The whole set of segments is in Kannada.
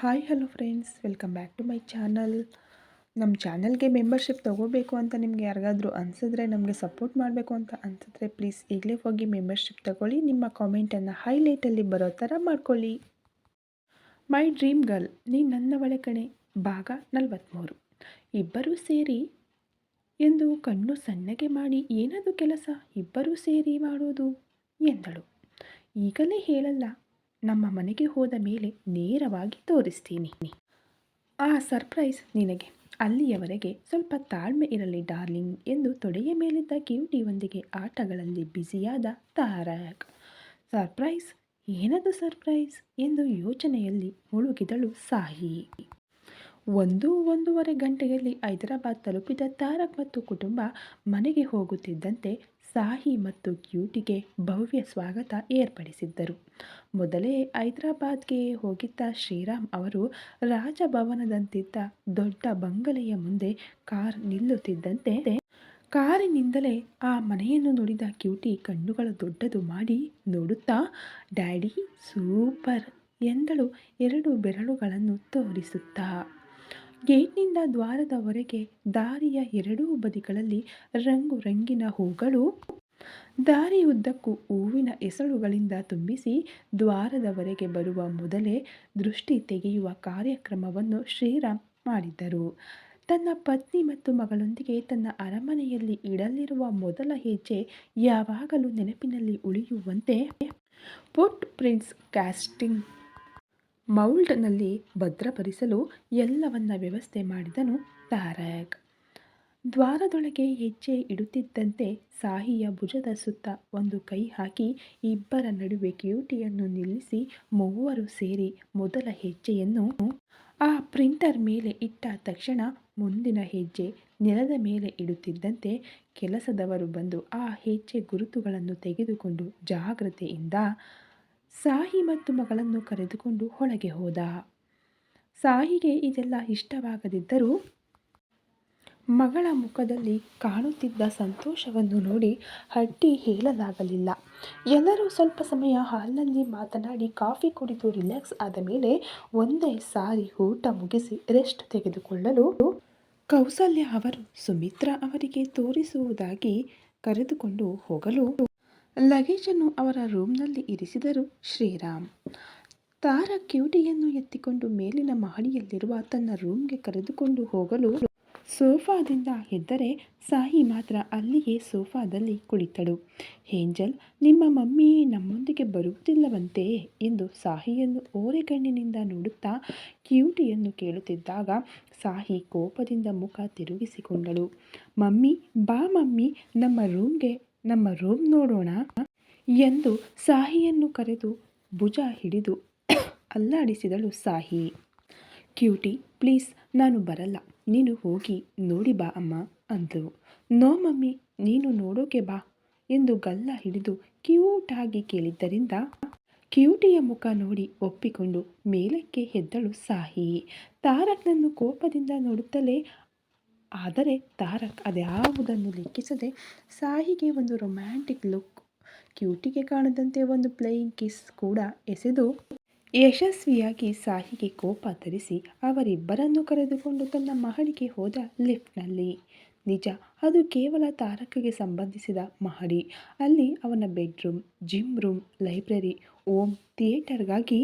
Hi, hello friends. Welcome back to my channel. ನಮ್ಮ ಚಾನಲ್ಗೆ ಮೆಂಬರ್ಶಿಪ್ ತೊಗೋಬೇಕು ಅಂತ ನಿಮಗೆ ಯಾರಿಗಾದರೂ ಅನಿಸಿದ್ರೆ ನಮಗೆ ಸಪೋರ್ಟ್ ಮಾಡಬೇಕು ಅಂತ ಅನಿಸಿದ್ರೆ ಪ್ಲೀಸ್ ಈಗಲೇ ಹೋಗಿ ಮೆಂಬರ್ಶಿಪ್ ತಗೊಳ್ಳಿ. ನಿಮ್ಮ ಕಾಮೆಂಟನ್ನು ಹೈಲೈಟಲ್ಲಿ ಬರೋ ಥರ ಮಾಡ್ಕೊಳ್ಳಿ. ಮೈ ಡ್ರೀಮ್ ಗರ್ಲ್, ನೀ ನನ್ನವಳೆ ಕಣೆ. ಭಾಗ ನಲವತ್ತ್ಮೂರು ಇಬ್ಬರೂ ಸೇರಿ ಎಂದು ಕಣ್ಣು ಸಣ್ಣಗೆ ಮಾಡಿ ಏನದು ಕೆಲಸ, ಇಬ್ಬರೂ ಸೇರಿ ಮಾಡುವುದು ಎಂದಳು. ಈಗಲೇ ಹೇಳಲ್ಲ ನಮ್ಮ ಮನೆಗೆ ಹೋದ ಮೇಲೆ ನೇರವಾಗಿ ತೋರಿಸ್ತೀನಿ. ಆ ಸರ್ಪ್ರೈಸ್ ನಿನಗೆ. ಅಲ್ಲಿಯವರೆಗೆ ಸ್ವಲ್ಪ ತಾಳ್ಮೆ ಇರಲಿ ಡಾರ್ಲಿಂಗ್ ಎಂದು ತೊಡೆಯ ಮೇಲಿದ್ದ ಕಿವಿಟಿಯೊಂದಿಗೆ ಆಟಗಳಲ್ಲಿ ಬ್ಯುಸಿಯಾದ ತಾರಕ್. ಸರ್ಪ್ರೈಸ್? ಏನದು ಸರ್ಪ್ರೈಸ್? ಎಂದು ಯೋಚನೆಯಲ್ಲಿ ಮುಳುಗಿದಳು ಸಾಹಿ. ಒಂದು, ಒಂದೂವರೆ ಗಂಟೆಯಲ್ಲಿ ಹೈದರಾಬಾದ್ ತಲುಪಿದ ತಾರಕ್ ಮತ್ತು ಕುಟುಂಬ ಮನೆಗೆ ಹೋಗುತ್ತಿದ್ದಂತೆ ಸಾಹಿ ಮತ್ತು ಕ್ಯೂಟಿಗೆ ಭವ್ಯ ಸ್ವಾಗತ ಏರ್ಪಡಿಸಿದ್ದರು. ಮೊದಲೇ ಹೈದರಾಬಾದ್ಗೆ ಹೋಗಿದ್ದ ಶ್ರೀರಾಮ್ ಅವರು ರಾಜಭವನದಂತಿದ್ದ ದೊಡ್ಡ ಬಂಗಲೆಯ ಮುಂದೆ ಕಾರ್ ನಿಲ್ಲುತ್ತಿದ್ದಂತೆ ಕಾರಿನಿಂದಲೇ ಆ ಮನೆಯನ್ನು ನೋಡಿದ ಕ್ಯೂಟಿ ಕಣ್ಣುಗಳು ದೊಡ್ಡದು ಮಾಡಿ ನೋಡುತ್ತಾ, ಡ್ಯಾಡಿ, ಸೂಪರ್ ಎಂದಳು ಎರಡು ಬೆರಳುಗಳನ್ನು ತೋರಿಸುತ್ತಾ. ಗೇಟ್ನಿಂದ ದ್ವಾರದವರೆಗೆ ದಾರಿಯ ಎರಡೂ ಬದಿಗಳಲ್ಲಿ ರಂಗು ರಂಗಿನ ಹೂಗಳು ದಾರಿಯುದ್ದಕ್ಕೂ ಹೂವಿನ ಎಸಳುಗಳಿಂದ ತುಂಬಿಸಿ ದ್ವಾರದವರೆಗೆ ಬರುವ ಮೊದಲೇ ದೃಷ್ಟಿ ತೆಗೆಯುವ ಕಾರ್ಯಕ್ರಮವನ್ನು ಶ್ರೀರಾಮ್ ಮಾಡಿದ್ದರು. ತನ್ನ ಪತ್ನಿ ಮತ್ತು ಮಗಳೊಂದಿಗೆ ತನ್ನ ಅರಮನೆಯಲ್ಲಿ ಇಡಲಿರುವ ಮೊದಲ ಹೆಜ್ಜೆ ಯಾವಾಗಲೂ ನೆನಪಿನಲ್ಲಿ ಉಳಿಯುವಂತೆ ಪುಟ್ ಪ್ರಿನ್ಸ್ ಕ್ಯಾಸ್ಟಿಂಗ್ ಮೌಲ್ಡ್ನಲ್ಲಿ ಭದ್ರಪಡಿಸಲು ಎಲ್ಲವನ್ನ ವ್ಯವಸ್ಥೆ ಮಾಡಿದನು ತಾರಕ್. ದ್ವಾರದೊಳಗೆ ಹೆಜ್ಜೆ ಇಡುತ್ತಿದ್ದಂತೆ ಸಾಹಿಯ ಭುಜದ ಸುತ್ತ ಒಂದು ಕೈ ಹಾಕಿ ಇಬ್ಬರ ನಡುವೆ ಕ್ಯೂಟಿಯನ್ನು ನಿಲ್ಲಿಸಿ ಮೂವರು ಸೇರಿ ಮೊದಲ ಹೆಜ್ಜೆಯನ್ನು ಆ ಪ್ರಿಂಟರ್ ಮೇಲೆ ಇಟ್ಟ ತಕ್ಷಣ ಮುಂದಿನ ಹೆಜ್ಜೆ ನೆಲದ ಮೇಲೆ ಇಡುತ್ತಿದ್ದಂತೆ ಕೆಲಸದವರು ಬಂದು ಆ ಹೆಜ್ಜೆ ಗುರುತುಗಳನ್ನು ತೆಗೆದುಕೊಂಡು ಜಾಗ್ರತೆಯಿಂದ ಸಾಹಿ ಮತ್ತು ಮಗಳನ್ನು ಕರೆದುಕೊಂಡು ಒಳಗೆ ಹೋದ. ಸಾಹಿಗೆ ಇದೆಲ್ಲ ಇಷ್ಟವಾಗದಿದ್ದರೂ ಮಗಳ ಮುಖದಲ್ಲಿ ಕಾಣುತ್ತಿದ್ದ ಸಂತೋಷವನ್ನು ನೋಡಿ ಹಟ್ಟಿ ಹೇಳಲಾಗಲಿಲ್ಲ. ಎಲ್ಲರೂ ಸ್ವಲ್ಪ ಸಮಯ ಹಾಲ್ನಲ್ಲಿ ಮಾತನಾಡಿ ಕಾಫಿ ಕುಡಿದು ರಿಲ್ಯಾಕ್ಸ್ ಆದ ಮೇಲೆ ಒಂದೇ ಸಾರಿ ಊಟ ಮುಗಿಸಿ ರೆಸ್ಟ್ ತೆಗೆದುಕೊಳ್ಳಲು ಕೌಸಲ್ಯ ಅವರು ಸುಮಿತ್ರಾ ಅವರಿಗೆ ತೋರಿಸುವುದಾಗಿ ಕರೆದುಕೊಂಡು ಹೋಗಲು ಲಗೇಜನ್ನು ಅವರ ರೂಮ್ನಲ್ಲಿ ಇರಿಸಿದರು ಶ್ರೀರಾಮ್. ತಾರ ಕ್ಯೂಟಿಯನ್ನು ಎತ್ತಿಕೊಂಡು ಮೇಲಿನ ಮಹಡಿಯಲ್ಲಿರುವ ತನ್ನ ರೂಮ್ಗೆ ಕರೆದುಕೊಂಡು ಹೋಗಲು ಸೋಫಾದಿಂದ ಎದ್ದರೆ ಸಾಹಿ ಮಾತ್ರ ಅಲ್ಲಿಯೇ ಸೋಫಾದಲ್ಲಿ ಕುಳಿತಳು. ಹೇಂಜಲ್ ನಿಮ್ಮ ಮಮ್ಮಿ ನಮ್ಮೊಂದಿಗೆ ಬರುವುದಿಲ್ಲವಂತೆ ಎಂದು ಸಾಹಿಯನ್ನು ಓರೆಗಣ್ಣಿನಿಂದ ನೋಡುತ್ತಾ ಕ್ಯೂಟಿಯನ್ನು ಕೇಳುತ್ತಿದ್ದಾಗ ಸಾಹಿ ಕೋಪದಿಂದ ಮುಖ ತಿರುಗಿಸಿಕೊಂಡಳು. ಮಮ್ಮಿ, ಬಾ ಮಮ್ಮಿ, ನಮ್ಮ ರೂಮ್ಗೆ ನಮ್ಮ ರೂಮ್ ನೋಡೋಣ ಎಂದು ಸಾಹಿಯನ್ನು ಕರೆದು ಭುಜ ಹಿಡಿದು ಅಲ್ಲಾಡಿಸಿದಳು ಸಾಹಿ. ಕ್ಯೂಟಿ, ಪ್ಲೀಸ್, ನಾನು ಬರಲ್ಲ. ನೀನು ಹೋಗಿ ನೋಡಿ ಬಾ ಅಮ್ಮ ಅಂದಳು ನೋ ಮಮ್ಮಿ, ನೀನು ನೋಡೋಕೆ ಬಾ, ಎಂದು ಗಲ್ಲ ಹಿಡಿದು ಕ್ಯೂಟಾಗಿ ಕೇಳಿದ್ದರಿಂದ ಕ್ಯೂಟಿಯ ಮುಖ ನೋಡಿ ಒಪ್ಪಿಕೊಂಡು ಮೇಲಕ್ಕೆ ಹೆದ್ದಳು ಸಾಹಿ. ತಾರಕ್ನನ್ನು ಕೋಪದಿಂದ ನೋಡುತ್ತಲೇ ಆದರೆ ತಾರಕ್ ಅದ್ಯಾವುದನ್ನು ಲೆಕ್ಕಿಸದೆ ಸಾಹಿಗೆ ಒಂದು ರೊಮ್ಯಾಂಟಿಕ್ ಲುಕ್ ಕ್ಯೂಟಿಗೆ ಕಾಣದಂತೆ ಒಂದು ಪ್ಲೇಯಿಂಗ್ ಕಿಸ್ ಕೂಡ ಎಸೆದು ಯಶಸ್ವಿಯಾಗಿ ಸಾಹಿಗೆ ಕೋಪ ತರಿಸಿ ಅವರಿಬ್ಬರನ್ನು ಕರೆದುಕೊಂಡು ತನ್ನ ಮಹಡಿಗೆ ಹೋದ ಲಿಫ್ಟ್ನಲ್ಲಿ ನಿಜ, ಅದು ಕೇವಲ ತಾರಕ್ಗೆ ಸಂಬಂಧಿಸಿದ ಮಹಡಿ. ಅಲ್ಲಿ ಅವನ bedroom gym room library home ಥಿಯೇಟರ್ಗಾಗಿ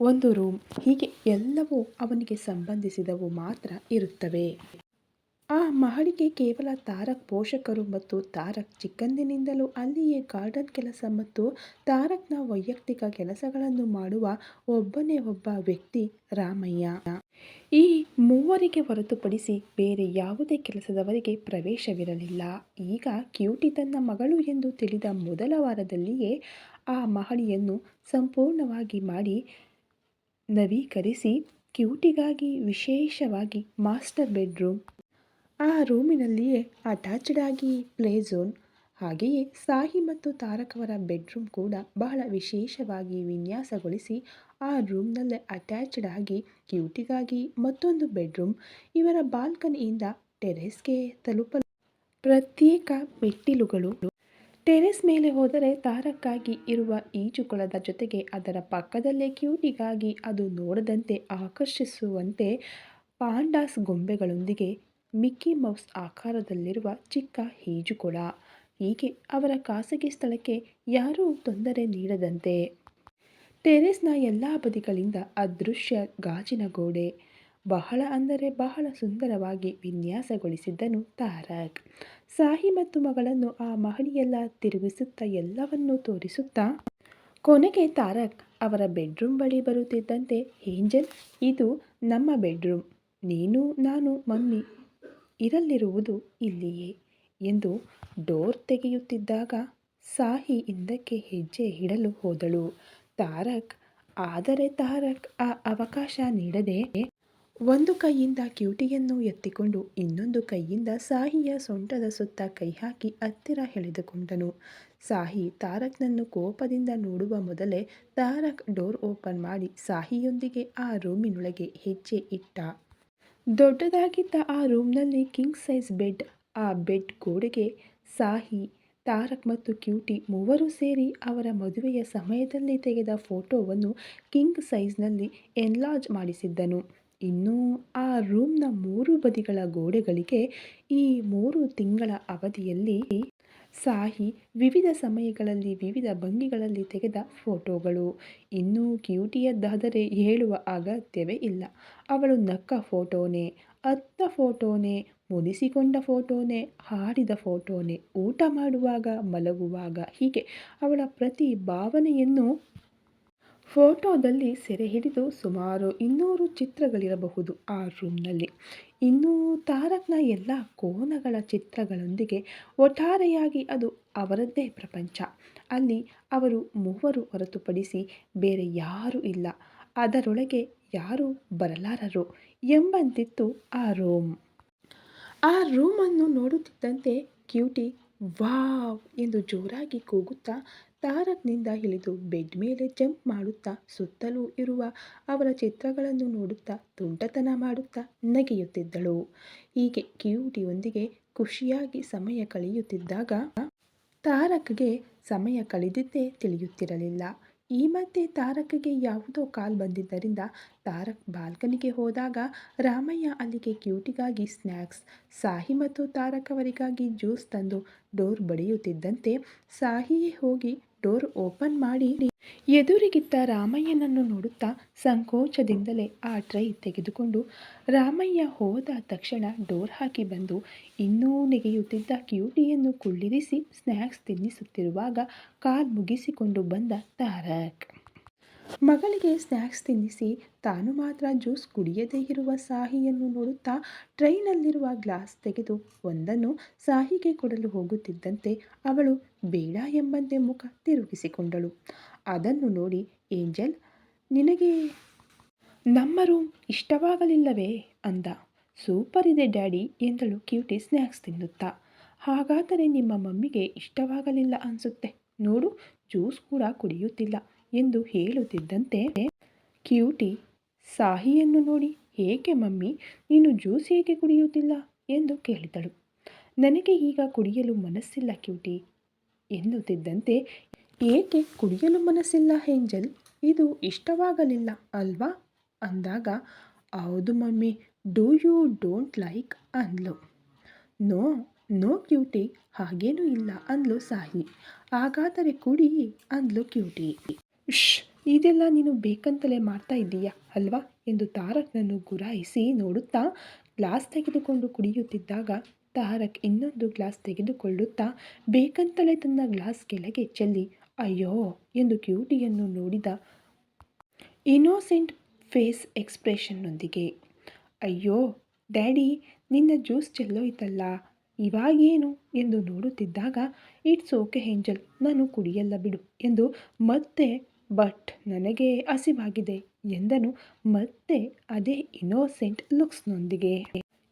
ಒಂದು ರೂಮ್ ಹೀಗೆ ಎಲ್ಲವೂ ಅವನಿಗೆ ಸಂಬಂಧಿಸಿದವು ಮಾತ್ರ ಇರುತ್ತವೆ. ಆ ಮಹಡಿಗೆ ಕೇವಲ ತಾರಕ್ ಪೋಷಕರು ಮತ್ತು ತಾರಕ್ ಚಿಕ್ಕಂದಿನಿಂದಲೂ ಅಲ್ಲಿಯೇ ಗಾರ್ಡನ್ ಕೆಲಸ ಮತ್ತು ತಾರಕ್ನ ವೈಯಕ್ತಿಕ ಕೆಲಸಗಳನ್ನು ಮಾಡುವ ಒಬ್ಬನೇ ಒಬ್ಬ ವ್ಯಕ್ತಿ ರಾಮಯ್ಯ. ಈ ಮೂವರಿಗೆ ಹೊರತುಪಡಿಸಿ ಬೇರೆ ಯಾವುದೇ ಕೆಲಸದವರಿಗೆ ಪ್ರವೇಶವಿರಲಿಲ್ಲ. ಈಗ ಕ್ಯೂಟಿ ತನ್ನ ಮಗಳು ಎಂದು ತಿಳಿದ ಮೊದಲ ವಾರದಲ್ಲಿಯೇ ಆ ಮಹಡಿಯನ್ನು ಸಂಪೂರ್ಣವಾಗಿ ಮಾಡಿ ನವೀಕರಿಸಿ ಕ್ಯೂಟಿಗಾಗಿ ವಿಶೇಷವಾಗಿ ಮಾಸ್ಟರ್ ಬೆಡ್ರೂಮ್ ಆ ರೂಮಿನಲ್ಲಿಯೇ ಅಟ್ಯಾಚ್ಡ್ ಆಗಿ ಪ್ಲೇ ಝೋನ್ ಹಾಗೆಯೇ ಸಾಹಿ ಮತ್ತು ತಾರಕ್ ಅವರ ಬೆಡ್ರೂಮ್ ಕೂಡ ಬಹಳ ವಿಶೇಷವಾಗಿ ವಿನ್ಯಾಸಗೊಳಿಸಿ ಆ ರೂಮ್ನಲ್ಲೇ ಅಟ್ಯಾಚ್ಡ್ ಆಗಿ ಕ್ಯೂಟಿಗಾಗಿ ಮತ್ತೊಂದು ಬೆಡ್ರೂಮ್ ಇವರ ಬಾಲ್ಕನಿಯಿಂದ ಟೆರೆಸ್ಗೆ ತಲುಪಲು ಪ್ರತ್ಯೇಕ ಮೆಟ್ಟಿಲುಗಳು. ಟೆರೆಸ್ ಮೇಲೆ ಹೋದರೆ ತಾರಕ್ಕಾಗಿ ಇರುವ ಈಜುಕೊಳದ ಜೊತೆಗೆ ಅದರ ಪಕ್ಕದಲ್ಲೇ ಕ್ಯೂಟಿಗಾಗಿ ಅದು ನೋಡದಂತೆ ಆಕರ್ಷಿಸುವಂತೆ ಪಾಂಡಾಸ್ ಗೊಂಬೆಗಳೊಂದಿಗೆ ಮಿಕ್ಕಿ ಮೌಸ್ ಆಕಾರದಲ್ಲಿರುವ ಚಿಕ್ಕ ಈಜುಕೊಳ ಹೀಗೆ ಅವರ ಖಾಸಗಿ ಸ್ಥಳಕ್ಕೆ ಯಾರೂ ತೊಂದರೆ ನೀಡದಂತೆ. ಟೆರೇಸ್ನ ಎಲ್ಲ ಬದಿಗಳಿಂದ ಅದೃಶ್ಯ ಗಾಜಿನ ಗೋಡೆ. ಬಹಳ ಅಂದರೆ ಬಹಳ ಸುಂದರವಾಗಿ ವಿನ್ಯಾಸಗೊಳಿಸಿದ್ದನು ತಾರಕ್. ಸಾಹಿ ಮತ್ತು ಮಗಳನ್ನು ಆ ಮಹಡಿಯೆಲ್ಲ ತಿರುಗಿಸುತ್ತಾ ಎಲ್ಲವನ್ನೂ ತೋರಿಸುತ್ತಾ? ಕೊನೆಗೆ ತಾರಕ್, ಅವರ ಬೆಡ್ರೂಮ್ ಬಳಿ ಬರುತ್ತಿದ್ದಂತೆ, ಏಂಜಲ್, ಇದು ನಮ್ಮ ಬೆಡ್ರೂಮ್. ನೀನು, ನಾನು, ಮಮ್ಮಿ ಇರಲಿರುವುದು ಇಲ್ಲಿಯೇ ಎಂದು ಡೋರ್ ತೆಗೆಯುತ್ತಿದ್ದಾಗ ಸಾಹಿ ಹಿಂದಕ್ಕೆ ಹೆಜ್ಜೆ ಇಡಲು ಹೋದಳು. ತಾರಕ್, ಆದರೆ ತಾರಕ್ ಆ ಅವಕಾಶ ನೀಡದೆ ಒಂದು ಕೈಯಿಂದ ಕ್ಯೂಟಿಯನ್ನು ಎತ್ತಿಕೊಂಡು ಇನ್ನೊಂದು ಕೈಯಿಂದ ಸಾಹಿಯ ಸೊಂಟದ ಸುತ್ತ ಕೈ ಹಾಕಿ ಹತ್ತಿರ ಎಳೆದುಕೊಂಡನು. ಸಾಹಿ ತಾರಕ್ನನ್ನು ಕೋಪದಿಂದ ನೋಡುವ ಮೊದಲೇ ತಾರಕ್ ಡೋರ್ ಓಪನ್ ಮಾಡಿ ಸಾಹಿಯೊಂದಿಗೆ ಆ ರೂಮಿನೊಳಗೆ ಹೆಜ್ಜೆ ಇಟ್ಟ. ದೊಡ್ಡದಾಗಿದ್ದ ಆ ರೂಮ್ನಲ್ಲಿ ಕಿಂಗ್ ಸೈಜ್ ಬೆಡ್, ಆ ಬೆಡ್ ಗೋಡೆಗೆ ಸಾಹಿ, ತಾರಕ್ ಮತ್ತು ಕ್ಯೂಟಿ ಮೂವರು ಸೇರಿ ಅವರ ಮದುವೆಯ ಸಮಯದಲ್ಲಿ ತೆಗೆದ ಫೋಟೋವನ್ನು ಕಿಂಗ್ ಸೈಜ್ನಲ್ಲಿ ಎನ್ಲಾಜ್ ಮಾಡಿಸಿದ್ದನು. ಇನ್ನು ಆ ರೂಮ್ನ ಮೂರು ಬದಿಗಳ ಗೋಡೆಗಳಿಗೆ ಈ ಮೂರು ತಿಂಗಳ ಅವಧಿಯಲ್ಲಿ ಸಾಹಿ ವಿವಿಧ ಸಮಯಗಳಲ್ಲಿ ವಿವಿಧ ಭಂಗಿಗಳಲ್ಲಿ ತೆಗೆದ ಫೋಟೋಗಳು. ಇನ್ನೂ ಕ್ಯೂಟಿಯದ್ದಾದರೆ ಹೇಳುವ ಅಗತ್ಯವೇ ಇಲ್ಲ. ಅವಳು ನಕ್ಕ ಫೋಟೋನೇ, ಅತ್ತ ಫೋಟೋನೇ, ಮುನಿಸಿಕೊಂಡ ಫೋಟೋನೇ, ಹಾಡಿದ ಫೋಟೋನೇ, ಊಟ ಮಾಡುವಾಗ ಮಲಗುವಾಗ ಹೀಗೆ ಅವಳ ಪ್ರತಿ ಭಾವನೆಯನ್ನು ಫೋಟೋದಲ್ಲಿ ಸೆರೆ ಹಿಡಿದು ಸುಮಾರು ಇನ್ನೂರು ಚಿತ್ರಗಳಿರಬಹುದು ಆ ರೂಮ್ನಲ್ಲಿ. ಇನ್ನು ತಾರಕ್ನ ಎಲ್ಲ ಕೋನಗಳ ಚಿತ್ರಗಳೊಂದಿಗೆ ಒಟ್ಟಾರೆಯಾಗಿ ಅದು ಅವರದ್ದೇ ಪ್ರಪಂಚ. ಅಲ್ಲಿ ಅವರು ಮೂವರು ಹೊರತುಪಡಿಸಿ ಬೇರೆ ಯಾರೂ ಇಲ್ಲ. ಅದರೊಳಗೆ ಯಾರೂ ಬರಲಾರರು ಎಂಬಂತಿತ್ತು ಆ ರೂಮ್. ಆ ರೂಮನ್ನು ನೋಡುತ್ತಿದ್ದಂತೆ ಕ್ಯೂಟಿ ವಾವ್ ಎಂದು ಜೋರಾಗಿ ಕೂಗುತ್ತಾ ತಾರಕ್ನಿಂದ ಇಳಿದು ಬೆಡ್ ಮೇಲೆ ಜಂಪ್ ಮಾಡುತ್ತಾ ಸುತ್ತಲೂ ಇರುವ ಅವರ ಚಿತ್ರಗಳನ್ನು ನೋಡುತ್ತಾ ತುಂಟತನ ಮಾಡುತ್ತಾ ನಗೆಯುತ್ತಿದ್ದಳು. ಹೀಗೆ ಕ್ಯೂಟಿಯೊಂದಿಗೆ ಖುಷಿಯಾಗಿ ಸಮಯ ಕಳೆಯುತ್ತಿದ್ದಾಗ ತಾರಕ್ಗೆ ಸಮಯ ಕಳೆದಿದ್ದೇ ತಿಳಿಯುತ್ತಿರಲಿಲ್ಲ. ಈ ಮಧ್ಯೆ ತಾರಕ್ಗೆ ಯಾವುದೋ ಕಾಲ್ ಬಂದಿದ್ದರಿಂದ ತಾರಕ್ ಬಾಲ್ಕನಿಗೆ ಹೋದಾಗ ರಾಮಯ್ಯ ಅಲ್ಲಿಗೆ ಕ್ಯೂಟಿಗಾಗಿ ಸ್ನ್ಯಾಕ್ಸ್ ಸಾಹಿ ಮತ್ತು ತಾರಕ್ ಅವರಿಗಾಗಿ ಜ್ಯೂಸ್ ತಂದು ಡೋರ್ ಬಡಿಯುತ್ತಿದ್ದಂತೆ ಸಾಹಿಯೇ ಹೋಗಿ ಡೋರ್ ಓಪನ್ ಮಾಡಿ ಎದುರಿಗಿದ್ದ ರಾಮಯ್ಯನನ್ನು ನೋಡುತ್ತಾ ಸಂಕೋಚದಿಂದಲೇ ಆ ಟ್ರೈ ತೆಗೆದುಕೊಂಡು ರಾಮಯ್ಯ ಹೋದ ತಕ್ಷಣ ಡೋರ್ ಹಾಕಿ ಬಂದು ಇನ್ನೂ ನೆಗೆಯುತ್ತಿದ್ದ ಕ್ಯೂಟಿಯನ್ನು ಕುಳ್ಳಿರಿಸಿ ಸ್ನ್ಯಾಕ್ಸ್ ತಿನ್ನಿಸುತ್ತಿರುವಾಗ ಕಾಲ್ ಮುಗಿಸಿಕೊಂಡು ಬಂದ ತಾರಕ್. ಮಗಳಿಗೆ ಸ್ನ್ಯಾಕ್ಸ್ ತಿನ್ನಿಸಿ, ತಾನು ಮಾತ್ರ ಜ್ಯೂಸ್ ಕುಡಿಯದೇ ಇರುವ ಸಾಹಿಯನ್ನು ನೋಡುತ್ತಾ ಟ್ರೈನಲ್ಲಿರುವ ಗ್ಲಾಸ್ ತೆಗೆದು ಒಂದನ್ನು ಸಾಹಿಗೆ ಕೊಡಲು ಹೋಗುತ್ತಿದ್ದಂತೆ ಅವಳು ಬೇಡ ಎಂಬಂತೆ ಮುಖ ತಿರುಗಿಸಿಕೊಂಡಳು. ಅದನ್ನು ನೋಡಿ ಏಂಜಲ್, ನಿನಗೆ ನಮ್ಮ ರೂಮ್ ಇಷ್ಟವಾಗಲಿಲ್ಲವೇ ಅಂದ. ಸೂಪರ್ ಇದೆ ಡ್ಯಾಡಿ ಎಂದಳು ಕ್ಯೂಟಿ ಸ್ನ್ಯಾಕ್ಸ್ ತಿನ್ನುತ್ತಾ. ಹಾಗಾದರೆ ನಿಮ್ಮ ಮಮ್ಮಿಗೆ ಇಷ್ಟವಾಗಲಿಲ್ಲ ಅನಿಸುತ್ತೆ. ನೋಡು, ಜ್ಯೂಸ್ ಕೂಡ ಕುಡಿಯುತ್ತಿಲ್ಲ. ಎಂದು ಹೇಳುತ್ತಿದ್ದಂತೆ ಕ್ಯೂಟಿ, ಸಾಹಿಯನ್ನು ನೋಡಿ ಏಕೆ ಮಮ್ಮಿ? ನೀನು ಜ್ಯೂಸ್ ಏಕೆ ಕುಡಿಯುತ್ತಿಲ್ಲ? ಎಂದು ಕೇಳಿದಳು. ನನಗೆ ಈಗ ಕುಡಿಯಲು ಮನಸ್ಸಿಲ್ಲ ಕ್ಯೂಟಿ ಎನ್ನುತ್ತಿದ್ದಂತೆ, ಏಕೆ ಕುಡಿಯಲು ಮನಸ್ಸಿಲ್ಲ ಹೇಂಜಲ್ ಇದು ಇಷ್ಟವಾಗಲಿಲ್ಲ ಅಲ್ವಾ? ಅಂದಾಗ, ಹೌದು mummy, do you don't like ಅಂದ್ಲು. ನೋ ನೋ ಕ್ಯೂಟಿ, ಹಾಗೇನೂ ಇಲ್ಲ ಅಂದ್ಲು ಸಾಹಿ. ಹಾಗಾದರೆ ಕುಡಿ ಅಂದ್ಲು ಕ್ಯೂಟಿ. ಶ್ ಇದೆಲ್ಲ ನೀನು ಬೇಕಂತಲೇ ಮಾಡ್ತಾ ಇದ್ದೀಯಾ ಅಲ್ವಾ? ಎಂದು ತಾರಕ್ನನ್ನು ಗುರಾಯಿಸಿ ನೋಡುತ್ತಾ ಗ್ಲಾಸ್ ತೆಗೆದುಕೊಂಡು ಕುಡಿಯುತ್ತಿದ್ದಾಗ ತಾರಕ್ ಇನ್ನೊಂದು ಗ್ಲಾಸ್ ತೆಗೆದುಕೊಳ್ಳುತ್ತಾ, ಬೇಕಂತಲೇ ತನ್ನ ಗ್ಲಾಸ್ ಕೆಳಗೆ ಚೆಲ್ಲಿ, ಅಯ್ಯೋ ಎಂದು ಕ್ಯೂಟಿಯನ್ನು ನೋಡಿದ ಇನೋಸೆಂಟ್ ಫೇಸ್ ಎಕ್ಸ್ಪ್ರೆಷನ್ನೊಂದಿಗೆ, ಅಯ್ಯೋ ಡ್ಯಾಡಿ ನಿನ್ನ ಜ್ಯೂಸ್ ಚೆಲ್ಲೋಯ್ತಲ್ಲ, ಇವಾಗೇನು? ಎಂದು ನೋಡುತ್ತಿದ್ದಾಗ, ಇಟ್ಸ್ ಓಕೆ ಹೇಂಜಲ್ ನಾನು ಕುಡಿಯಲ್ಲ ಬಿಡು ಎಂದು ಮತ್ತೆ ಬಟ್ ನನಗೆ ಹಸಿವಾಗಿದೆ ಎಂದನು ಮತ್ತೆ ಅದೇ ಇನ್ನೋಸೆಂಟ್ ಲುಕ್ಸ್ನೊಂದಿಗೆ.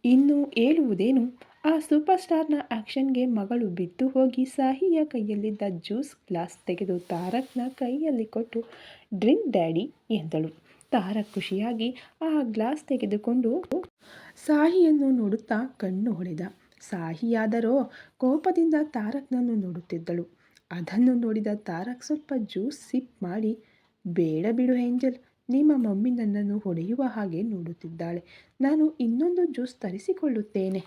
ಇನ್ನು ಹೇಳುವುದೇನು, ಆ ಸೂಪರ್ ಸ್ಟಾರ್ನ ಆ್ಯಕ್ಷನ್ಗೆ ಮಗಳು ಬಿದ್ದು ಹೋಗಿ ಸಾಹಿಯ ಕೈಯಲ್ಲಿದ್ದ ಜ್ಯೂಸ್ ಗ್ಲಾಸ್ ತೆಗೆದು ತಾರಕ್ನ ಕೈಯಲ್ಲಿ ಕೊಟ್ಟು, ಡ್ರಿಂಕ್ ಡ್ಯಾಡಿ ಎಂದಳು. ತಾರಕ್ ಖುಷಿಯಾಗಿ ಆ ಗ್ಲಾಸ್ ತೆಗೆದುಕೊಂಡು ಸಾಹಿಯನ್ನು ನೋಡುತ್ತಾ ಕಣ್ಣು ಹೊಡೆದ ಸಾಹಿಯಾದರೋ ಕೋಪದಿಂದ ತಾರಕ್ನನ್ನು ನೋಡುತ್ತಿದ್ದಳು. ಅದನ್ನು ನೋಡಿದ ತಾರಕ್ ಸ್ವಲ್ಪ ಜ್ಯೂಸ್ ಸಿಪ್ ಮಾಡಿ, ಬೇಡ ಬಿಡು ಏಂಜಲ್, ನಿಮ್ಮ ಮಮ್ಮಿ ನನ್ನನ್ನು ಹೊಡೆಯುವ ಹಾಗೆ ನೋಡುತ್ತಿದ್ದಾಳೆ. ನಾನು ಇನ್ನೊಂದು ಜ್ಯೂಸ್ ತರಿಸಿಕೊಳ್ಳುತ್ತೇನೆ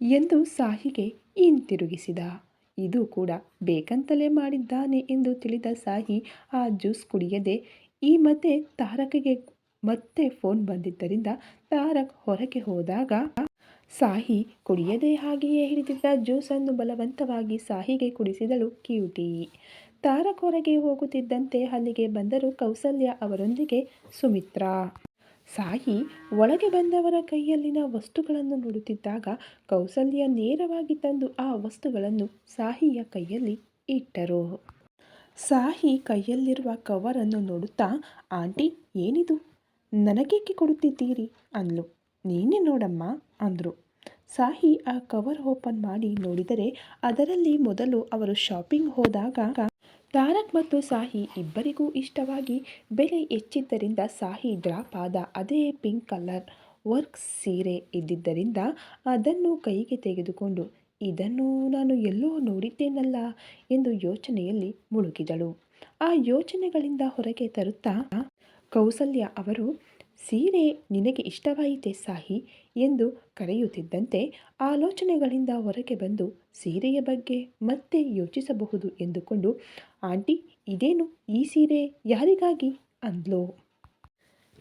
ಎಂದು ಸಾಹಿಗೆ ಹಿಂತಿರುಗಿಸಿದ. ಇದು ಕೂಡ ಬೇಕಂತಲೇ ಮಾಡಿದ್ದಾನೆ ಎಂದು ತಿಳಿದ ಸಾಹಿ ಆ ಜ್ಯೂಸ್ ಕುಡಿಯದೆ, ಈ ಮತ್ತೆ ತಾರಕಿಗೆ ಮತ್ತೆ ಫೋನ್ ಬಂದಿದ್ದರಿಂದ ತಾರಕ್ ಹೊರಗೆ ಹೋದಾಗ ಸಾಹಿ ಕುಡಿಯದೆ ಹಾಗೆಯೇ ಹಿಡಿದಿದ್ದ ಜ್ಯೂಸನ್ನು ಬಲವಂತವಾಗಿ ಸಾಹಿಗೆ ಕುಡಿಸಿದಳು ಕ್ಯೂಟಿ. ತಾರಕೊರೆಗೆ ಹೋಗುತ್ತಿದ್ದಂತೆ ಅಲ್ಲಿಗೆ ಬಂದರು ಕೌಸಲ್ಯ ಅವರೊಂದಿಗೆ ಸುಮಿತ್ರಾ. ಸಾಹಿ ಒಳಗೆ ಬಂದವರ ಕೈಯಲ್ಲಿನ ವಸ್ತುಗಳನ್ನು ನೋಡುತ್ತಿದ್ದಾಗ ಕೌಸಲ್ಯ ನೇರವಾಗಿ ತಂದು ಆ ವಸ್ತುಗಳನ್ನು ಸಾಹಿಯ ಕೈಯಲ್ಲಿ ಇಟ್ಟರು. ಸಾಹಿ ಕೈಯಲ್ಲಿರುವ ಕವರನ್ನು ನೋಡುತ್ತಾ, ಆಂಟಿ, ಏನಿದು? ನನಗೇಕೆ ಕೊಡುತ್ತಿದ್ದೀರಿ? ಅಂದ್ಲು. ನೀನೇ ನೋಡಮ್ಮ, ಅಂದರು. ಸಾಹಿ ಆ ಕವರ್ ಓಪನ್ ಮಾಡಿ ನೋಡಿದರೆ ಅದರಲ್ಲಿ ಮೊದಲು ಅವರು ಶಾಪಿಂಗ್ ಹೋದಾಗ ತಾರಕ್ ಮತ್ತು ಸಾಹಿ ಇಬ್ಬರಿಗೂ ಇಷ್ಟವಾಗಿ ಬೆಲೆ ಹೆಚ್ಚಿದ್ದರಿಂದ ಸಾಹಿ ಡ್ರಾಪ್ ಆದ ಅದೇ ಪಿಂಕ್ ಕಲರ್ ವರ್ಕ್ ಸೀರೆ ಇದ್ದಿದ್ದರಿಂದ ಅದನ್ನು ಕೈಗೆ ತೆಗೆದುಕೊಂಡು, ಇದನ್ನು ನಾನು ಎಲ್ಲೋ ನೋಡಿದ್ದೇನಲ್ಲ ಎಂದು ಯೋಚನೆಯಲ್ಲಿ ಮುಳುಗಿದಳು. ಆ ಯೋಚನೆಗಳಿಂದ ಹೊರಗೆ ತರುತ್ತಾ ಕೌಸಲ್ಯ ಅವರು ಸೀರೆ ನಿನಗೆ ಇಷ್ಟವಾಯಿತೆ ಸಾಹಿ ಎಂದು ಕರೆಯುತ್ತಿದ್ದಂತೆ ಆಲೋಚನೆಗಳಿಂದ ಹೊರಗೆ ಬಂದು ಸೀರೆಯ ಬಗ್ಗೆ ಮತ್ತೆ ಯೋಚಿಸಬಹುದು ಎಂದುಕೊಂಡು, ಆಂಟಿ, ಇದೇನು ಈ ಸೀರೆ ಯಾರಿಗಾಗಿ? ಅಂದ್ಲು.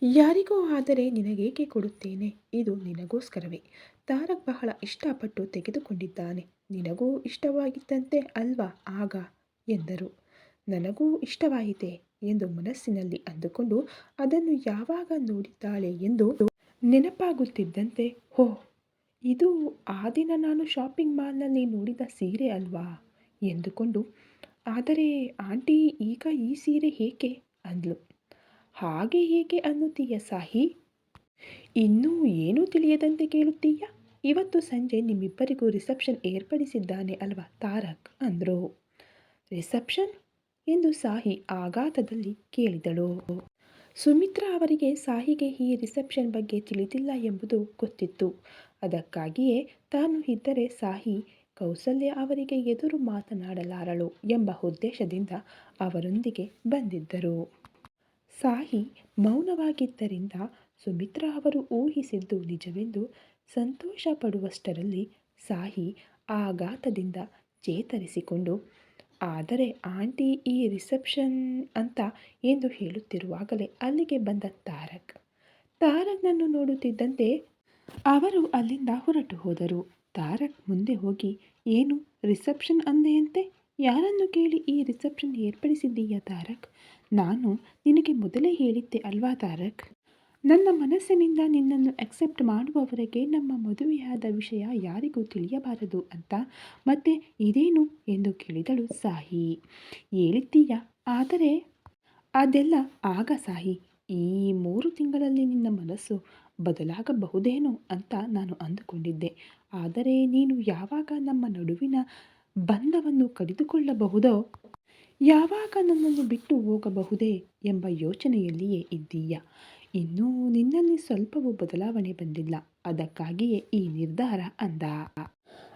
ಯಾರಿಗೋ ಆದರೆ ನಿನಗೇಕೆ ಕೊಡುತ್ತೇನೆ? ಇದು ನಿನಗೋಸ್ಕರವೇ. ತಾರಕ್ ಬಹಳ ಇಷ್ಟಪಟ್ಟು ತೆಗೆದುಕೊಂಡಿದ್ದಾನೆ. ನಿನಗೂ ಇಷ್ಟವಾಗಿದ್ದಂತೆ ಅಲ್ವಾ ಆಗ? ಎಂದರು. ನನಗೂ ಇಷ್ಟವಾಯಿತೆ. ಎಂದು ಮನಸ್ಸಿನಲ್ಲಿ ಅಂದುಕೊಂಡು ಅದನ್ನು ಯಾವಾಗ ನೋಡಿದ್ದಾಳೆ ಎಂದು ನೆನಪಾಗುತ್ತಿದ್ದಂತೆ, ಹೋ, ಇದು ಆ ದಿನ ನಾನು ಶಾಪಿಂಗ್ ಮಾಲ್ನಲ್ಲಿ ನೋಡಿದ ಸೀರೆ ಅಲ್ವಾ? ಎಂದುಕೊಂಡು, ಆದರೆ ಆಂಟಿ, ಈಗ ಈ ಸೀರೆ ಏಕೆ ಅಂದ್ಲು. ಹಾಗೆ ಹೇಗೆ ಅನ್ನುತ್ತೀಯ ಸಾಹಿ? ಇನ್ನೂ ಏನೂ ತಿಳಿಯದಂತೆ ಕೇಳುತ್ತೀಯ? ಇವತ್ತು ಸಂಜೆ ನಿಮ್ಮಿಬ್ಬರಿಗೂ ರಿಸೆಪ್ಷನ್ ಏರ್ಪಡಿಸಿದ್ದಾನೆ ಅಲ್ವಾ ತಾರಕ್? ಅಂದರು. ರಿಸೆಪ್ಷನ್? ಎಂದು ಸಾಹಿ ಆಘಾತದಲ್ಲಿ ಕೇಳಿದಳು. ಸುಮಿತ್ರಾ ಅವರಿಗೆ ಸಾಹಿಗೆ ಈ ರಿಸೆಪ್ಷನ್ ಬಗ್ಗೆ ತಿಳಿದಿಲ್ಲ ಎಂಬುದು ಗೊತ್ತಿತ್ತು. ಅದಕ್ಕಾಗಿಯೇ ತಾನು ಇದ್ದರೆ ಸಾಹಿ ಕೌಸಲ್ಯ ಅವರಿಗೆ ಎದುರು ಮಾತನಾಡಲಾರಳು ಎಂಬ ಉದ್ದೇಶದಿಂದ ಅವರೊಂದಿಗೆ ಬಂದಿದ್ದರು. ಸಾಹಿ ಮೌನವಾಗಿದ್ದರಿಂದ ಸುಮಿತ್ರಾ ಅವರು ಊಹಿಸಿದ್ದು ನಿಜವೆಂದು ಸಂತೋಷ ಪಡುವಷ್ಟರಲ್ಲಿ ಸಾಹಿ ಆಘಾತದಿಂದ ಚೇತರಿಸಿಕೊಂಡು ಆದರೆ ಆಂಟಿ ಈ ರಿಸೆಪ್ಷನ್ ಅಂತ ಎಂದು ಹೇಳುತ್ತಿರುವಾಗಲೇ ಅಲ್ಲಿಗೆ ಬಂದ ತಾರಕ್. ತಾರಕ್ನನ್ನು ನೋಡುತ್ತಿದ್ದಂತೆ ಅವರು ಅಲ್ಲಿಂದ ಹೊರಟು ಹೋದರು. ತಾರಕ್ ಮುಂದೆ ಹೋಗಿ, ಏನು, ರಿಸೆಪ್ಷನ್ ಅಂದೆಯಂತೆ? ಯಾರನ್ನು ಕೇಳಿ ಈ ರಿಸೆಪ್ಷನ್ ಏರ್ಪಡಿಸಿದ್ದೀಯಾ ತಾರಕ್? ನಾನು ನಿನಗೆ ಮೊದಲೇ ಹೇಳಿದ್ದೆ ಅಲ್ವಾ ತಾರಕ್? ನನ್ನ ಮನಸ್ಸಿನಿಂದ ನಿನ್ನನ್ನು ಅಕ್ಸೆಪ್ಟ್ ಮಾಡುವವರೆಗೆ ನಮ್ಮ ಮದುವೆಯಾದ ವಿಷಯ ಯಾರಿಗೂ ತಿಳಿಯಬಾರದು ಅಂತ ಮತ್ತೆ ಇದೇನು ಎಂದು ಕೇಳಿದಳು ಸಾಹಿ. ಹೇಳಿದ್ದೀಯ ಆದರೆ ಅದೆಲ್ಲ ಆಗ ಸಾಹಿ. ಈ ಮೂರು ತಿಂಗಳಲ್ಲಿ ನಿನ್ನ ಮನಸ್ಸು ಬದಲಾಗಬಹುದೇನೋ ಅಂತ ನಾನು ಅಂದುಕೊಂಡಿದ್ದೆ. ಆದರೆ ನೀನು ಯಾವಾಗ ನಮ್ಮ ನಡುವಿನ ಬಂಧವನ್ನು ಕಡಿದುಕೊಳ್ಳಬಹುದೋ, ಯಾವಾಗ ನನ್ನನ್ನು ಬಿಟ್ಟು ಹೋಗಬಹುದೇ ಎಂಬ ಯೋಚನೆಯಲ್ಲಿಯೇ ಇದ್ದೀಯ. ಇನ್ನೂ ನಿನ್ನಲ್ಲಿ ಸ್ವಲ್ಪವೂ ಬದಲಾವಣೆ ಬಂದಿಲ್ಲ. ಅದಕ್ಕಾಗಿಯೇ ಈ ನಿರ್ಧಾರ ಅಂದ.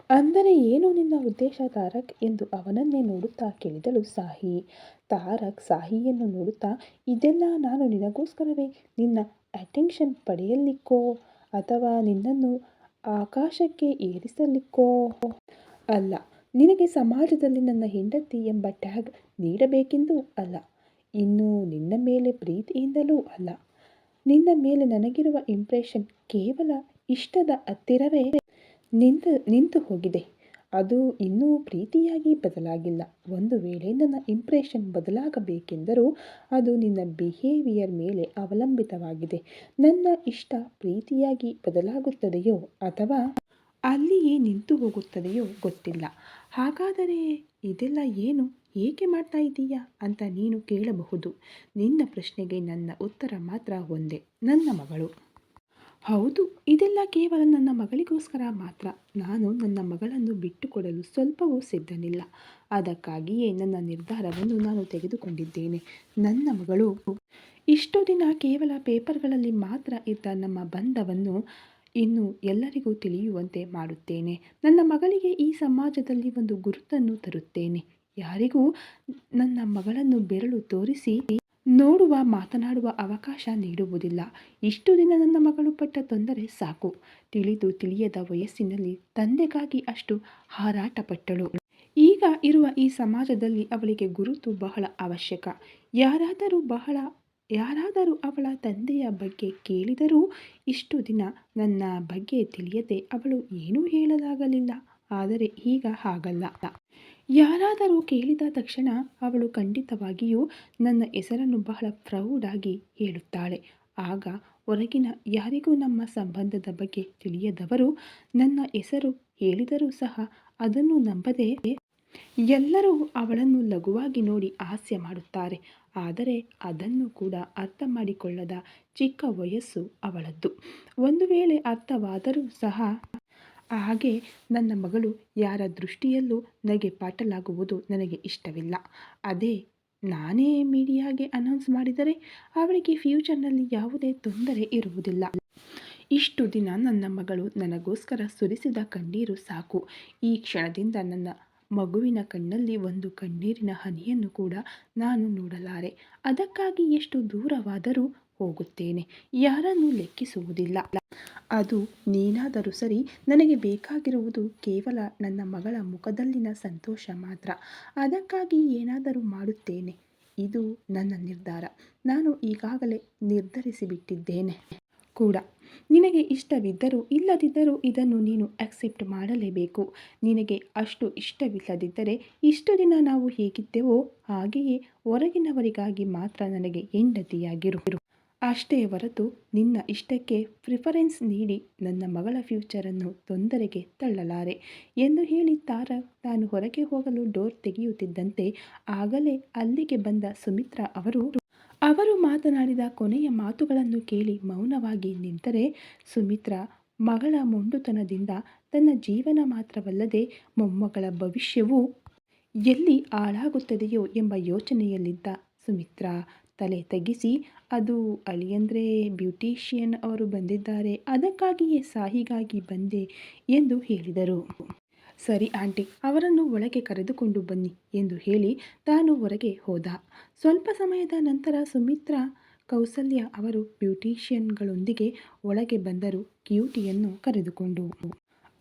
ಅಂದರೆ ಏನು ನಿನ್ನ ಉದ್ದೇಶ ತಾರಕ್? ಎಂದು ಅವನನ್ನೇ ನೋಡುತ್ತಾ ಕೇಳಿದಳು ಸಾಹಿ. ತಾರಕ್ ಸಾಹಿಯನ್ನು ನೋಡುತ್ತಾ, ಇದೆಲ್ಲ ನಾನು ನಿನಗೋಸ್ಕರವೇ? ನಿನ್ನ ಅಟೆನ್ಷನ್ ಪಡೆಯಲಿಕ್ಕೋ? ಅಥವಾ ನಿನ್ನನ್ನು ಆಕಾಶಕ್ಕೆ ಏರಿಸಲಿಕ್ಕೋ? ಅಲ್ಲ, ನಿನಗೆ ಸಮಾಜದಲ್ಲಿ ನನ್ನ ಹೆಂಡತಿ ಎಂಬ ಟ್ಯಾಗ್ ನೀಡಬೇಕೆಂದೂ ಅಲ್ಲ. ಇನ್ನು ನಿನ್ನ ಮೇಲೆ ಪ್ರೀತಿಯಿಂದಲೂ ಅಲ್ಲ. ನಿನ್ನ ಮೇಲೆ ನನಗಿರುವ ಇಂಪ್ರೆಷನ್ ಕೇವಲ ಇಷ್ಟದ ಹತ್ತಿರವೇ ನಿಂತು ನಿಂತು ಹೋಗಿದೆ. ಅದು ಇನ್ನೂ ಪ್ರೀತಿಯಾಗಿ ಬದಲಾಗಿಲ್ಲ. ಒಂದು ವೇಳೆ ನನ್ನ ಇಂಪ್ರೆಷನ್ ಬದಲಾಗಬೇಕೆಂದರೂ ಅದು ನಿನ್ನ ಬಿಹೇವಿಯರ್ ಮೇಲೆ ಅವಲಂಬಿತವಾಗಿದೆ. ನನ್ನ ಇಷ್ಟ ಪ್ರೀತಿಯಾಗಿ ಬದಲಾಗುತ್ತದೆಯೋ ಅಥವಾ ಅಲ್ಲಿಯೇ ನಿಂತು ಹೋಗುತ್ತದೆಯೋ ಗೊತ್ತಿಲ್ಲ. ಹಾಗಾದರೆ ಇದೆಲ್ಲ ಏನು? ಏಕೆ ಮಾಡ್ತಾ ಇದ್ದೀಯಾ ಅಂತ ನೀನು ಕೇಳಬಹುದು. ನಿನ್ನ ಪ್ರಶ್ನೆಗೆ ನನ್ನ ಉತ್ತರ ಮಾತ್ರ ಒಂದೇ, ನನ್ನ ಮಗಳು. ಹೌದು, ಇದೆಲ್ಲ ಕೇವಲ ನನ್ನ ಮಗಳಿಗೋಸ್ಕರ ಮಾತ್ರ. ನಾನು ನನ್ನ ಮಗಳನ್ನು ಬಿಟ್ಟುಕೊಡಲು ಸ್ವಲ್ಪವೂ ಸಿದ್ಧನಿಲ್ಲ. ಅದಕ್ಕಾಗಿಯೇ ನನ್ನ ನಿರ್ಧಾರವನ್ನು ನಾನು ತೆಗೆದುಕೊಂಡಿದ್ದೇನೆ. ನನ್ನ ಮಗಳು ಇಷ್ಟು ದಿನ ಕೇವಲ ಪೇಪರ್ಗಳಲ್ಲಿ ಮಾತ್ರ ಇದ್ದ ನಮ್ಮ ಬಂಧವನ್ನು ಇನ್ನು ಎಲ್ಲರಿಗೂ ತಿಳಿಯುವಂತೆ ಮಾಡುತ್ತೇನೆ. ನನ್ನ ಮಗಳಿಗೆ ಈ ಸಮಾಜದಲ್ಲಿ ಒಂದು ಗುರುತನ್ನು ತರುತ್ತೇನೆ. ಯಾರಿಗೂ ನನ್ನ ಮಗಳನ್ನು ಬೆರಳು ತೋರಿಸಿ ನೋಡುವ, ಮಾತನಾಡುವ ಅವಕಾಶ ನೀಡುವುದಿಲ್ಲ. ಇಷ್ಟು ದಿನ ನನ್ನ ಮಗಳು ಪಟ್ಟ ತೊಂದರೆ ಸಾಕು. ತಿಳಿದು ತಿಳಿಯದ ವಯಸ್ಸಿನಲ್ಲಿ ತಂದೆಗಾಗಿ ಅಷ್ಟು ಹಾರಾಟ ಪಟ್ಟಳು ಈಗ ಇರುವ ಈ ಸಮಾಜದಲ್ಲಿ ಅವಳಿಗೆ ಗುರುತು ಬಹಳ ಅವಶ್ಯಕ. ಯಾರಾದರೂ ಬಹಳ, ಯಾರಾದರೂ ಅವಳ ತಂದೆಯ ಬಗ್ಗೆ ಕೇಳಿದರೂ ಇಷ್ಟು ದಿನ ನನ್ನ ಬಗ್ಗೆ ತಿಳಿಯದೆ ಅವಳು ಏನೂ ಹೇಳಲಾಗಲಿಲ್ಲ. ಆದರೆ ಈಗ ಹಾಗಲ್ಲ. ಯಾರಾದರೂ ಕೇಳಿದ ತಕ್ಷಣ ಅವಳು ಖಂಡಿತವಾಗಿಯೂ ನನ್ನ ಹೆಸರನ್ನು ಬಹಳ ಪ್ರೌಡಾಗಿ ಹೇಳುತ್ತಾಳೆ. ಆಗ ಹೊರಗಿನ ಯಾರಿಗೂ ನಮ್ಮ ಸಂಬಂಧದ ಬಗ್ಗೆ ತಿಳಿಯದವರು ನನ್ನ ಹೆಸರು ಹೇಳಿದರೂ ಸಹ ಅದನ್ನು ನಂಬದೆ ಎಲ್ಲರೂ ಅವಳನ್ನು ಲಘುವಾಗಿ ನೋಡಿ ಹಾಸ್ಯ ಮಾಡುತ್ತಾರೆ. ಆದರೆ ಅದನ್ನು ಕೂಡ ಅರ್ಥ ಮಾಡಿಕೊಳ್ಳದ ಚಿಕ್ಕ ವಯಸ್ಸು ಅವಳದ್ದು. ಒಂದು ವೇಳೆ ಅರ್ಥವಾದರೂ ಸಹ ಹಾಗೆ ನನ್ನ ಮಗಳು ಯಾರ ದೃಷ್ಟಿಯಲ್ಲೂ ನನಗೆ ಪಾಟಲಾಗುವುದು ನನಗೆ ಇಷ್ಟವಿಲ್ಲ. ಅದೇ ನಾನೇ ಮೀಡಿಯಾಗೆ ಅನೌನ್ಸ್ ಮಾಡಿದರೆ ಅವಳಿಗೆ ಫ್ಯೂಚರ್ನಲ್ಲಿ ಯಾವುದೇ ತೊಂದರೆ ಇರುವುದಿಲ್ಲ. ಇಷ್ಟು ದಿನ ನನ್ನ ಮಗಳು ನನಗೋಸ್ಕರ ಸುರಿಸಿದ ಕಣ್ಣೀರು ಸಾಕು. ಈ ಕ್ಷಣದಿಂದ ನನ್ನ ಮಗುವಿನ ಕಣ್ಣಲ್ಲಿ ಒಂದು ಕಣ್ಣೀರಿನ ಹನಿಯನ್ನು ಕೂಡ ನಾನು ನೋಡಲಾರೆ. ಅದಕ್ಕಾಗಿ ಎಷ್ಟು ದೂರವಾದರೂ ಹೋಗುತ್ತೇನೆ. ಯಾರನ್ನು ಲೆಕ್ಕಿಸುವುದಿಲ್ಲ. ಅದು ನೀನಾದರೂ ಸರಿ ನನಗೆ ಬೇಕಾಗಿರುವುದು ಕೇವಲ ನನ್ನ ಮಗಳ ಮುಖದಲ್ಲಿನ ಸಂತೋಷ ಮಾತ್ರ. ಅದಕ್ಕಾಗಿ ಏನಾದರೂ ಮಾಡುತ್ತೇನೆ. ಇದು ನನ್ನ ನಿರ್ಧಾರ. ನಾನು ಈಗಾಗಲೇ ನಿರ್ಧರಿಸಿಬಿಟ್ಟಿದ್ದೇನೆ ಕೂಡ. ನಿನಗೆ ಇಷ್ಟವಿದ್ದರೂ, ಇಲ್ಲದಿದ್ದರೂ ಇದನ್ನು ನೀನು ಅಕ್ಸೆಪ್ಟ್ ಮಾಡಲೇಬೇಕು. ನಿನಗೆ ಅಷ್ಟು ಇಷ್ಟವಿಲ್ಲದಿದ್ದರೆ, ಇಷ್ಟು ದಿನ ನಾವು ಹೇಗಿದ್ದೆವೋ ಹಾಗೆಯೇ ಹೊರಗಿನವರಿಗಾಗಿ ಮಾತ್ರ ನನಗೆ ಹೆಂಡತಿಯಾಗಿರು. ಅಷ್ಟೇ ಹೊರತು ನಿನ್ನ ಇಷ್ಟಕ್ಕೆ ಪ್ರಿಫರೆನ್ಸ್ ನೀಡಿ ನನ್ನ ಮಗಳ ಫ್ಯೂಚರನ್ನು ತೊಂದರೆಗೆ ತಳ್ಳಲಾರೆ ಎಂದು ಹೇಳಿ ತಾರ ತಾನು ಹೊರಗೆ ಹೋಗಲು ಡೋರ್ ತೆಗೆಯುತ್ತಿದ್ದಂತೆ ಆಗಲೇ ಅಲ್ಲಿಗೆ ಬಂದ ಸುಮಿತ್ರಾ ಅವರು ಅವರು ಮಾತನಾಡಿದ ಕೊನೆಯ ಮಾತುಗಳನ್ನು ಕೇಳಿ ಮೌನವಾಗಿ ನಿಂತರೆ ಸುಮಿತ್ರಾ ಮಗಳ ಮೊಂಡುತನದಿಂದ ತನ್ನ ಜೀವನ ಮಾತ್ರವಲ್ಲದೆ ಮೊಮ್ಮಗಳ ಭವಿಷ್ಯವು ಎಲ್ಲಿ ಹಾಳಾಗುತ್ತದೆಯೋ ಎಂಬ ಯೋಚನೆಯಲ್ಲಿದ್ದ ಸುಮಿತ್ರಾ ತಲೆ ತಗ್ಗಿಸಿ, ಅದು ಅಳಿಯಂದ್ರೆ ಬ್ಯೂಟಿಷಿಯನ್ ಅವರು ಬಂದಿದ್ದಾರೆ, ಅದಕ್ಕಾಗಿಯೇ ಸಾಹಿಗಾಗಿ ಬಂದೆ ಎಂದು ಹೇಳಿದರು. ಸರಿ ಆಂಟಿ, ಅವರನ್ನು ಒಳಗೆ ಕರೆದುಕೊಂಡು ಬನ್ನಿ ಎಂದು ಹೇಳಿ ತಾನು ಹೊರಗೆ ಹೋದ. ಸ್ವಲ್ಪ ಸಮಯದ ನಂತರ ಸುಮಿತ್ರಾ ಕೌಸಲ್ಯ ಅವರು ಬ್ಯೂಟಿಷಿಯನ್ಗಳೊಂದಿಗೆ ಒಳಗೆ ಬಂದರು, ಕ್ಯೂಟಿಯನ್ನು ಕರೆದುಕೊಂಡು.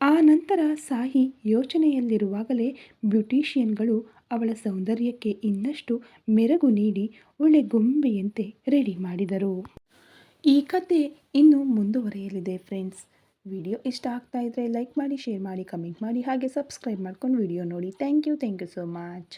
ಆ ನಂತರ ಸಾಹಿ ಯೋಚನೆಯಲ್ಲಿರುವಾಗಲೇ ಬ್ಯೂಟಿಷಿಯನ್ಗಳು ಅವಳ ಸೌಂದರ್ಯಕ್ಕೆ ಇನ್ನಷ್ಟು ಮೆರಗು ನೀಡಿ ಒಳ್ಳೆ ಗೊಂಬೆಯಂತೆ ರೆಡಿ ಮಾಡಿದರು. ಈ ಕತೆ ಇನ್ನೂ ಮುಂದುವರೆಯಲಿದೆ ಫ್ರೆಂಡ್ಸ್. ವಿಡಿಯೋ ಇಷ್ಟ ಆಗ್ತಾ ಇದ್ದರೆ ಲೈಕ್ ಮಾಡಿ, ಶೇರ್ ಮಾಡಿ, ಕಮೆಂಟ್ ಮಾಡಿ, ಹಾಗೆ ಸಬ್ಸ್ಕ್ರೈಬ್ ಮಾಡ್ಕೊಂಡು ವಿಡಿಯೋ ನೋಡಿ. Thank you thank you so much.